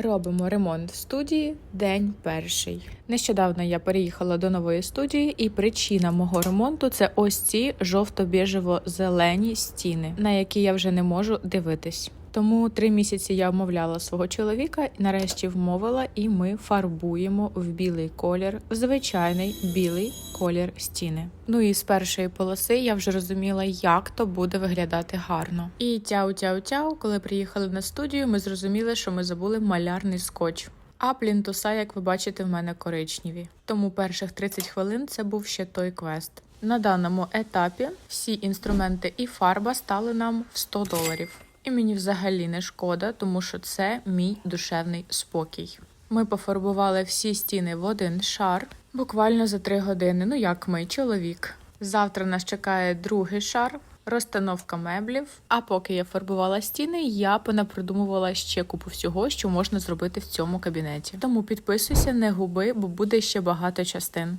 Робимо ремонт в студії день перший. Нещодавно я переїхала до нової студії, і причина мого ремонту це ось ці жовто-біжево-зелені стіни, на які я вже не можу дивитись. Тому три місяці я вмовляла свого чоловіка нарешті вмовила, і ми фарбуємо в білий колір, в звичайний білий колір стіни. Ну і з першої полоси я вже розуміла, як то буде виглядати гарно. І тяу-тяу-тяу, коли приїхали на студію, ми зрозуміли, що ми забули малярний скотч. А плінтуса, як ви бачите, в мене коричневі. Тому перших 30 хвилин це був ще той квест. На даному етапі всі інструменти і фарба стали нам в 100 доларів. І мені взагалі не шкода, тому що це мій душевний спокій. Ми пофарбували всі стіни в один шар буквально за три години. Ну як ми, чоловік. Завтра нас чекає другий шар, розстановка меблів. А поки я фарбувала стіни, я понапридумувала ще купу всього, що можна зробити в цьому кабінеті. Тому підписуйся, не губи, бо буде ще багато частин.